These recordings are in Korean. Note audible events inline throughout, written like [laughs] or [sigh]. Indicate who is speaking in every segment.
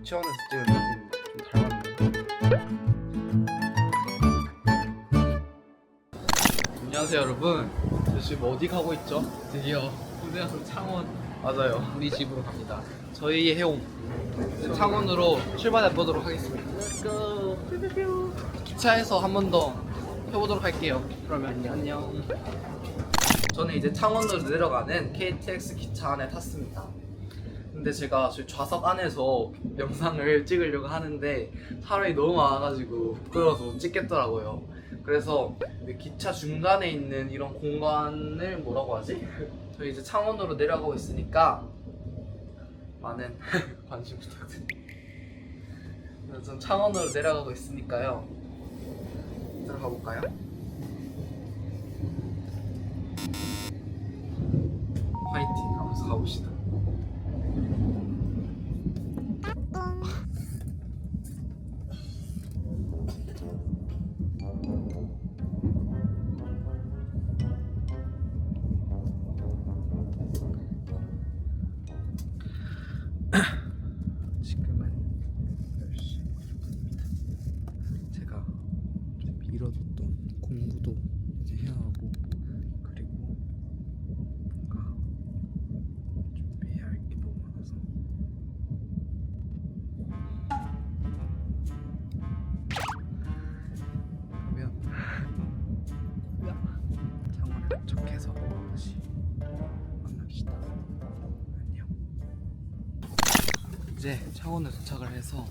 Speaker 1: 유치원에서 찍은 사진 좀 닮았네요. 안녕하세요 여러분. 저 지금 어디 가고 있죠?
Speaker 2: 드디어 고등학교 창원
Speaker 1: 맞아요.
Speaker 2: 우리 집으로 갑니다.
Speaker 1: 저희의 해옹 창원으로 출발해 보도록 하겠습니다. 기차에서 한 번 더 해보도록 할게요. 그러면 안녕. 저는 이제 창원으로 내려가는 KTX 기차 안에 탔습니다. 근데 제가 저희 좌석 안에서 영상을 찍으려고 하는데 사람이 너무 많아가지고 부끄러워서 못 찍겠더라고요. 그래서 이 기차 중간에 있는 이런 공간을 뭐라고 하지? [laughs] 저희 이제 창원으로 내려가고 있으니까 많은 [laughs] 관심 부탁드립니다. 전 창원으로 내려가고 있으니까요. 들어가 볼까요? 화이팅 하면서 가봅시다. 미뤄뒀던 공부도 이제 해야 하고 그리고 뭔가 준비해야 할 게 너무 많아서 그러면 창원에 도착해서 다시 만납시다. 안녕. 이제 창원에 도착을 해서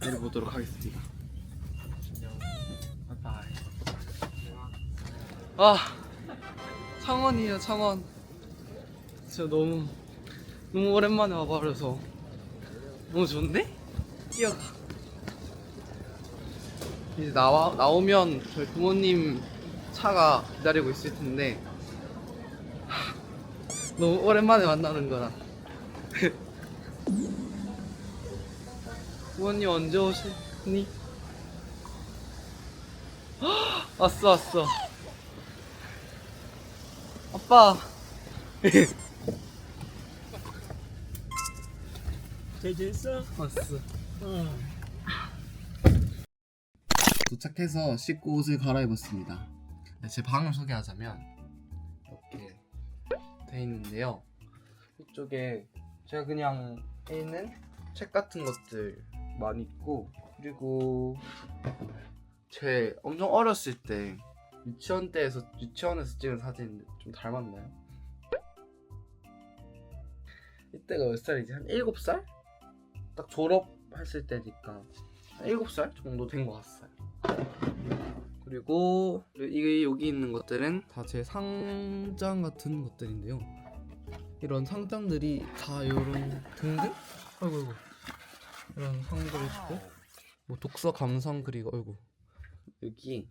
Speaker 1: 내려보도록 하겠습니다. 아, 창원이에요, 창원. 진짜 너무, 너무 오랜만에 와버려서 너무 좋은데? 뛰어가. 이제 나와, 나오면 저희 부모님 차가 기다리고 있을 텐데 하, 너무 오랜만에 만나는 거라. [laughs] 부모님 언제 오시니? 헉, 왔어 왔어 아빠
Speaker 2: 잘 지냈어?
Speaker 1: 왔어
Speaker 2: 어.
Speaker 1: 도착해서 씻고 옷을 갈아입었습니다 네, 제 방을 소개하자면 이렇게 돼 있는데요 이쪽에 제가 그냥 있는 책 같은 것들 많이 있고 그리고 제 엄청 어렸을 때 유치원 때에서 유치원에서 찍은 사진 좀 닮았나요? 이때가 몇 살이지? 한 7살? 딱 졸업했을 때니까 한 7살 정도 된 것 같아요. 그리고 이게 여기 있는 것들은 다 제 상장 같은 것들인데요. 이런 상장들이 다 이런 등등? 아이고 아이고 이런 상들이 있고 뭐 독서 감상 그리고 아이고 여기 이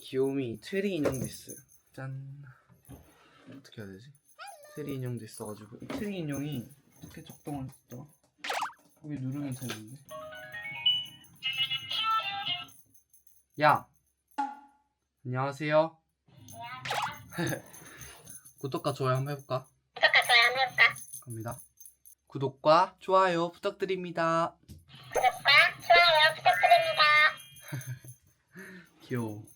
Speaker 1: 귀요미 트리 인형도 있어요. 짠 어떻게 해야 되지? 트리 인형도 있어가지고 이 트리 인형이 어떻게 작동을 했더라? 여기 누르면 되는데. 야 안녕하세요. [laughs] 구독과 좋아요 한번 해볼까?
Speaker 3: 구독과 좋아요 한번 해볼까?
Speaker 1: 갑니다. 구독과 좋아요 부탁드립니다.
Speaker 3: 구독과 좋아요 부탁드립니다. [laughs]
Speaker 1: 귀여워.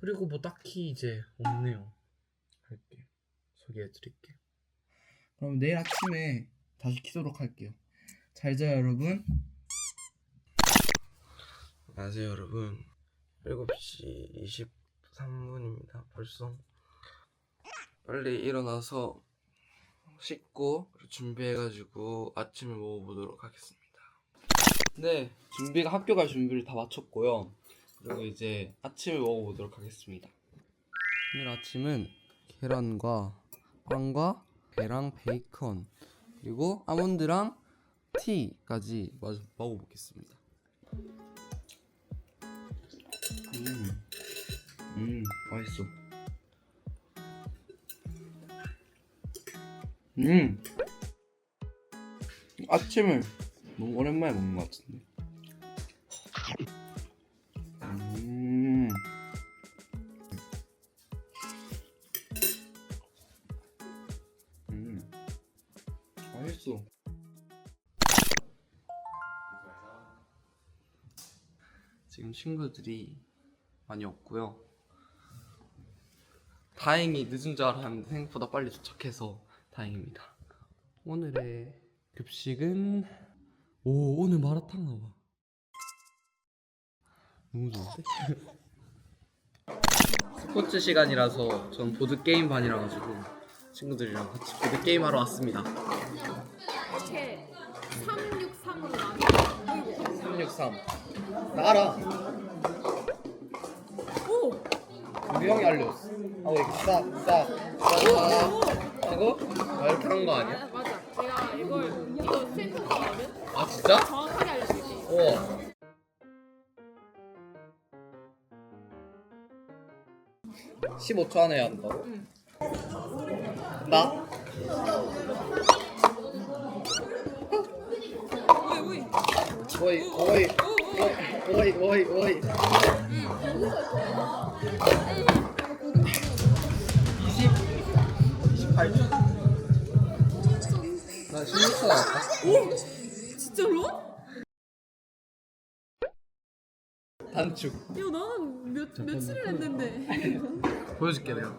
Speaker 1: 그리고 뭐 딱히 이제 없네요. 할게 소개해 드릴게요. 그럼 내일 아침에 다시 키도록 할게요. 잘 자요 여러분. 안녕하세요 여러분. 7시 23분입니다. 벌써 빨리 일어나서 씻고 준비해가지고 아침을 먹어보도록 하겠습니다. 네, 준비가 학교 갈 준비를 다 마쳤고요. 그리고 이제 아침을 먹어보도록 하겠습니다. 오늘 아침은 계란과 빵과 배랑 베이컨 그리고 아몬드랑 티까지 마저 먹어보겠습니다. 음, 음, 맛있어. 음, 아침을 너무 오랜만에 먹는 것 같은데. 맛있어. 지금 친구들이 많이 없고요. 다행히 늦은 줄 알았는데 생각보다 빨리 도착해서 다행입니다. 오늘의 급식은 오 오늘 마라탕 나와. 너무 좋은데? [laughs] 스포츠 시간이라서 전 보드 게임 반이라 가지고 친구들이랑 같이 보드 게임 하러 왔습니다.
Speaker 4: 이렇게 363으로 나뉘어
Speaker 1: 363. 나 알아.
Speaker 4: 오!
Speaker 1: 우리 형이 알려줬어. 하고 이렇게 싹, 싹, 싹 하고 막 이렇게 한거 아니야?
Speaker 4: 아, 맞아 내가 이걸 이거 센터거든?
Speaker 1: 아 진짜?
Speaker 4: 정확하게 알려줄게
Speaker 1: 어. (15초) 안에 해야 한다고?
Speaker 4: 응.
Speaker 1: 나?
Speaker 4: 오이 오이.
Speaker 1: 오이 오이 오이. 오이 오이 20 28초 나 16초 나왔다
Speaker 4: 진짜로?
Speaker 1: 단축.
Speaker 4: 야 나는 몇, 며칠을 했는데.
Speaker 1: 보여줄게 내가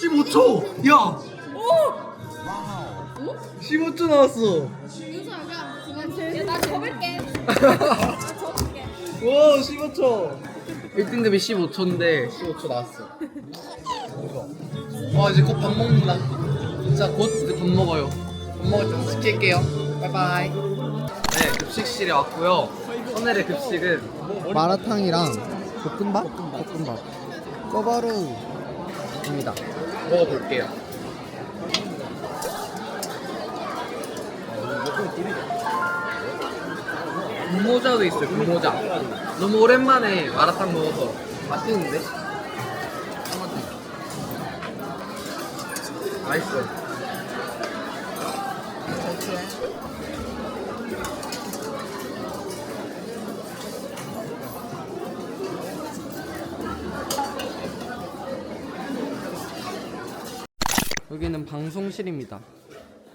Speaker 1: 15초! 야!
Speaker 4: 오!
Speaker 1: 15초 나왔어!
Speaker 4: 야나 접을게 나 접을게
Speaker 1: 와 [laughs] 15초! 1등급이 15초인데 15초 나왔어. 와 이제 곧 밥 먹는다. 진짜 곧 이제 밥 먹어요. 밥 먹을 때 다시 킬게요. 바이바이. 네 급식실에 왔고요. 오늘의 급식은
Speaker 5: 마라탕이랑 볶음밥? 볶음밥. 꼬바로우입니다.
Speaker 1: 먹어볼게요. 분모자도 있어요 분모자 너무 오랜만에 마라탕 먹어서 맛있는데? 맛있어 여기는 방송실입니다.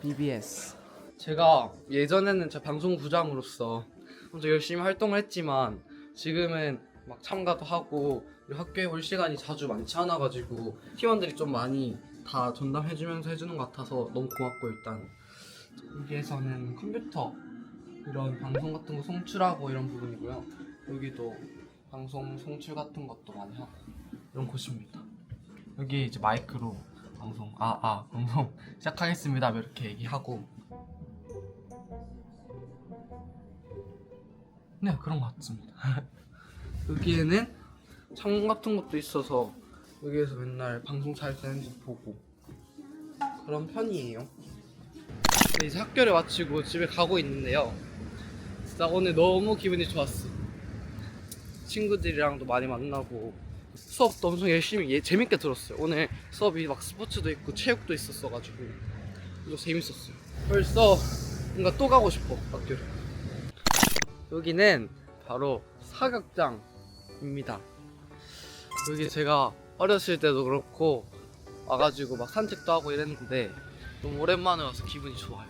Speaker 1: BBS. 제가 예전에는 제 방송 부장으로서 엄청 열심히 활동을 했지만 지금은 막 참가도 하고 학교에 올 시간이 자주 많지 않아 가지고 팀원들이 좀 많이 다 전담해 주면서 해 주는 것 같아서 너무 고맙고 일단 여기에서는 컴퓨터 이런 방송 같은 거 송출하고 이런 부분이고요. 여기도 방송 송출 같은 것도 많이 하고 이런 곳입니다. 여기 이제 마이크로 방송 아아 방송 [laughs] 시작하겠습니다 뭐 이렇게 얘기하고 네 그런 것 같습니다 [laughs] 여기에는 창문 같은 것도 있어서 여기에서 맨날 방송 잘 되는지 보고 그런 편이에요 네, 이제 학교를 마치고 집에 가고 있는데요 진짜 오늘 너무 기분이 좋았어 친구들이랑도 많이 만나고 수업도 엄청 열심히 예, 재밌게 들었어요. 오늘 수업이 막 스포츠도 있고 체육도 있었어가지고 좀 재밌었어요. 벌써 뭔가 또 가고 싶어 학교를. 여기는 바로 사격장입니다. 여기 제가 어렸을 때도 그렇고 와가지고 막 산책도 하고 이랬는데 너무 오랜만에 와서 기분이 좋아요.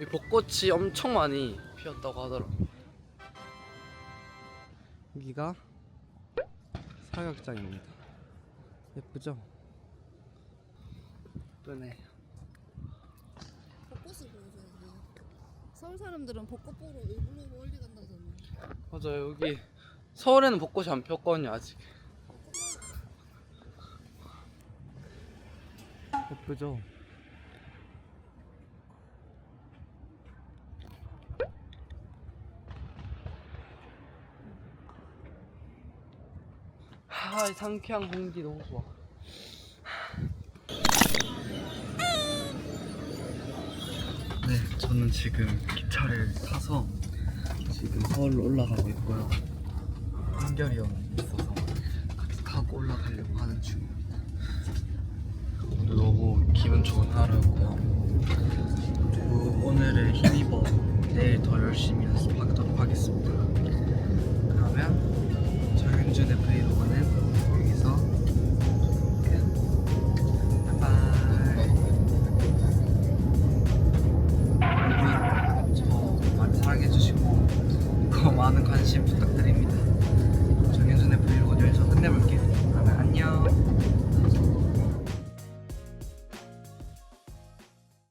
Speaker 1: 이 벚꽃이 엄청 많이 피었다고 하더라고요. 여기가 사격장입니다. 예쁘죠? 예쁘네.
Speaker 6: 벚꽃을 보여줘야 돼요. 서울 사람들은 벚꽃 보러 일부러 멀리 간다잖아.
Speaker 1: 맞아요. 여기 서울에는 벚꽃이 안 폈거든요 아직. 예쁘죠? 하, 이 상쾌한 공기 너무 좋아. 저는 지금 기차를 타서 지금 서울로 올라가고 있고요. 한결이 형이 있어서 같이 타고 올라가려고 하는 중입니다. 오늘 너무 기분 좋은 하루였고요. 오늘의 힘입어 내일 더 열심히 연습하도록 하겠습니다. 그러면 정윤준의 브이로그는